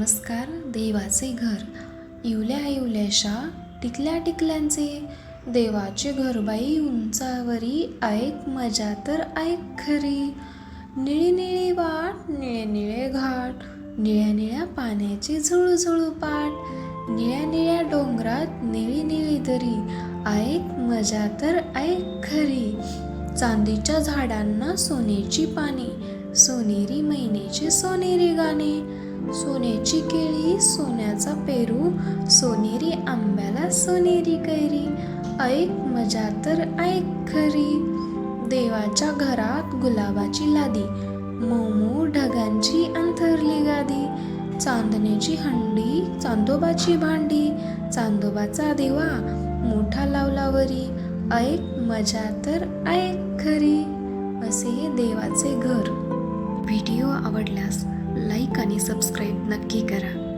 नमस्कार देवाचे घर. इवल्या इवल्याशा टिकल्या टिकल्यांचे देवाचे घरबाई उंचावरी. ऐक मजा तर ऐक खरी. निळी निळी वाट निळे निळे घाट निळ्या निळ्या पाण्याची झुळूझुळू पाट निळ्या निळ्या डोंगरात निळी निळी दरी. ऐक मजा तर ऐक खरी. चांदीच्या झाडांना सोन्याची पाने सोनेरी महिन्याचे सोनेरी गाणे. सोन्याची केळी सोन्याचा पेरू सोनेरी आंब्याला सोनेरी कैरी. ऐक मजा तर ऐक खरी. देवाच्या घरात गुलाबाची लादी मोमू ढगांची अंथरली गादी. चांदण्याची हंडी चांदोबाची भांडी चांदोबाचा दिवा मोठा लावलावरी ऐक मजा तर ऐक खरी असे देवाचे घर. व्हिडिओ आवडल्यास लाईक आणि सबस्क्राईब नक्की करा.